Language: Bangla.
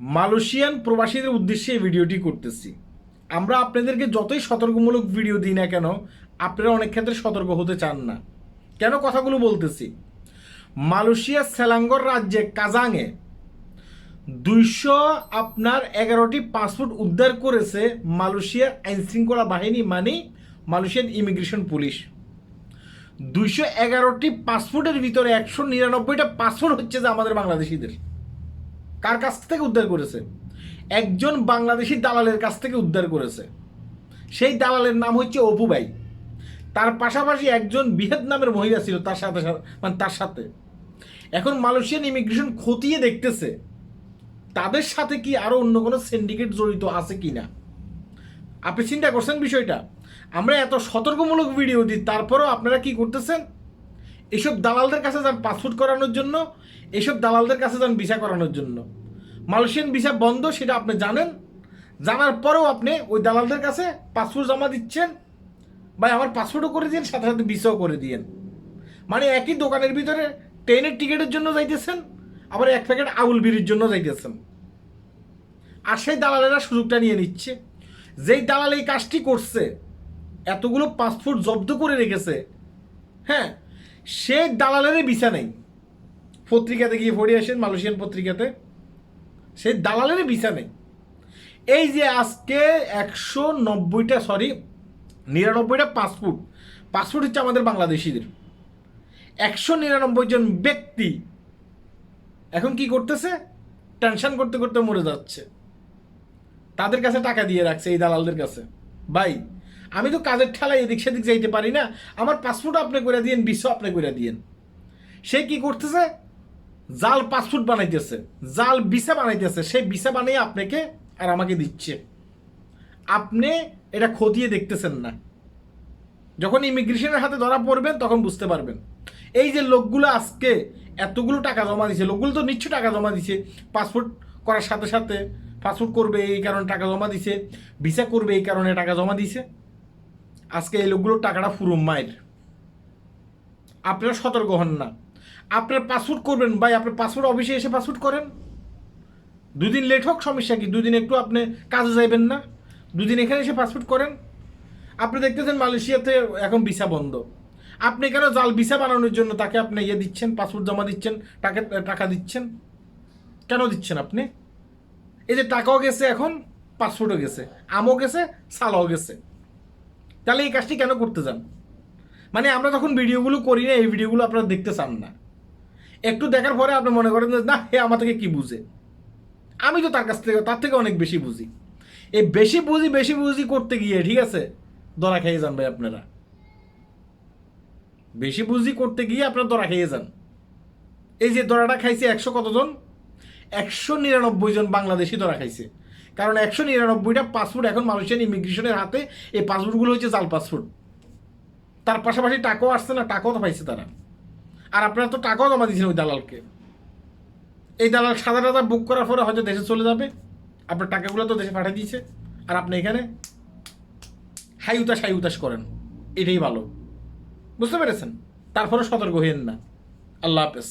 মালয়েশিয়ান প্রবাসীদের উদ্দেশ্যে এই ভিডিওটি করতেছি। আমরা আপনাদেরকে যতই সতর্কমূলক ভিডিও দিই না কেন, আপনারা অনেক ক্ষেত্রে সতর্ক হতে চান না। কেন কথাগুলো বলতেছি? মালয়েশিয়ার সেলাঙ্গর রাজ্যে কাজাংয়ে দুইশো আপনার এগারোটি পাসপোর্ট উদ্ধার করেছে মালয়েশিয়ার আইনশৃঙ্খলা বাহিনী মানে মালয়েশিয়ান ইমিগ্রেশন পুলিশ। দুইশো এগারোটি পাসপোর্টের ভিতরে একশো নিরানব্বইটা পাসপোর্ট হচ্ছে যে আমাদের বাংলাদেশিদের। কার কাছ থেকে উদ্ধার করেছে? একজন বাংলাদেশি দালালের কাছ থেকে উদ্ধার করেছে। সেই দালালের নাম হচ্ছে অপু ভাই। তার পাশাপাশি একজন বিহেদ নামের মহিলা ছিল তার সাথে সাথে- মানে তার সাথে। এখন মালয়েশিয়ান ইমিগ্রেশন খতিয়ে দেখতেছে, তাদের সাথে কি আরও অন্য কোনো সিন্ডিকেট জড়িত আছে কি না আপনি চিন্তা করছেন বিষয়টা? আমরা এত সতর্কমূলক ভিডিও দিই, তারপরেও আপনারা কি করতেছেন? এসব দালালদের কাছে যান পাসপোর্ট করানোর জন্য, এসব দালালদের কাছে যান ভিসা করানোর জন্য। মালয়েশিয়ান ভিসা বন্ধ, সেটা আপনি জানেন। জানার পরেও আপনি ওই দালালদের কাছে পাসপোর্ট জমা দিচ্ছেন বা আমার পাসপোর্টও করে দিন সাথে সাথে ভিসাও করে দিয়েন। মানে একই দোকানের ভিতরে ট্রেনের টিকিটের জন্য যাইতেছেন, আবার এক প্যাকেট আউল বিড়ির জন্য যাইতেছেন। আর সেই দালালেরা সুযোগটা নিয়ে নিচ্ছে। যেই দালাল এই কাজটি করছে, এতগুলো পাসপোর্ট জব্দ করে রেখেছে হ্যাঁ সে দালালেরই ভিসা নেই। পত্রিকাতে গিয়ে পড়ে আসেন, মালয়েশিয়ান পত্রিকাতে। সেই দালালেরই ভিসা নেই। এই যে আজকে একশো নব্বইটা সরি নিরানব্বইটা পাসপোর্ট পাসপোর্ট হচ্ছে আমাদের বাংলাদেশিদের। একশো নিরানব্বই জন ব্যক্তি এখন কি করতেছে? টেনশন করতে করতে মরে যাচ্ছে। তাদের কাছে টাকা দিয়ে রাখছে এই দালালদের কাছে। ভাই আমি তো কাজের ঠেলায় এদিক সেদিক যাইতে পারি না। আমার পাসপোর্ট আপনি করে দিয়েন বিশ্ব আপনি করে দিয়েন। সে কি করতেছে? জাল পাসপোর্ট বানাইতেছে। জাল ভিসা বানাইতেছে। সেই ভিসা বানিয়ে আপনাকে আর আমাকে দিচ্ছে। আপনি এটা খতিয়ে দেখতেছেন না। যখন ইমিগ্রেশনের হাতে ধরা পড়বেন, তখন বুঝতে পারবেন। এই যে লোকগুলো আজকে এতগুলো টাকা জমা দিছে, লোকগুলো তো নিশ্চয় টাকা জমা দিছে। পাসপোর্ট করার সাথে সাথে পাসপোর্ট করবে, এই কারণে টাকা জমা দিছে ভিসা করবে, এই কারণে টাকা জমা দিছে। আজকে এই লোকগুলোর টাকাটা পুরো মায়ের। আপনারা সতর্ক হন না। আপনার পাসপোর্ট করবেন, ভাই আপনার পাসপোর্ট অফিসে এসে পাসপোর্ট করেন। দুদিন লেট হোক, সমস্যা কি? দুদিন একটু আপনি কাজে যাইবেন না। দুদিন এখানে এসে পাসপোর্ট করেন। আপনি দেখতেছেন মালয়েশিয়াতে এখন ভিসা বন্ধ। আপনি কেন জাল ভিসা বানানোর জন্য তাকে আপনি ইয়ে দিচ্ছেন পাসপোর্ট জমা দিচ্ছেন, টাকা টাকা দিচ্ছেন? কেন দিচ্ছেন আপনি? এই যে টাকাও গেছে এখন পাসপোর্টও গেছে, আমও গেছে, সালাও গেছে। তাহলে এই কাজটি কেন করতে যান? মানে আমরা যখন ভিডিওগুলো করি না, এই ভিডিওগুলো আপনারা দেখতে চান না। একটু দেখার পরে আপনি মনে করেন না হে আমার থেকে কী বুঝে? আমি তো তার কাছ থেকে, তার থেকে অনেক বেশি বুঝি। এই বেশি বুঝি বেশি বুঝি করতে গিয়ে, ঠিক আছে? দরা খেয়ে যান ভাই আপনারা। বেশি বুঝি করতে গিয়ে আপনারা দরা খেয়ে যান। এই যে দরাটা খাইছে একশো কতজন? একশো নিরানব্বই জন বাংলাদেশি দরা খাইছে। কারণ একশো নিরানব্বইটা পাসপোর্ট এখন মালয়েশিয়ান ইমিগ্রেশনের হাতে, এই পাসপোর্টগুলো হচ্ছে জাল পাসপোর্ট। তার পাশাপাশি টাকাও আসছে না, টাকাও তো পাইছে তারা। আর আপনারা তো টাকাও জমা দিয়েছেন ওই দালালকে। এই দালাল সাদা টাদা বুক করার পরে হয়তো দেশে চলে যাবে। আপনার টাকাগুলো তো দেশে পাঠিয়ে দিয়েছে। আর আপনি এখানে হাই উতাস হাই উতাস করেন। এটাই ভালো। বুঝতে পেরেছেন? তারপরে সতর্ক হইয়েন না। আল্লাহ হাফেজ।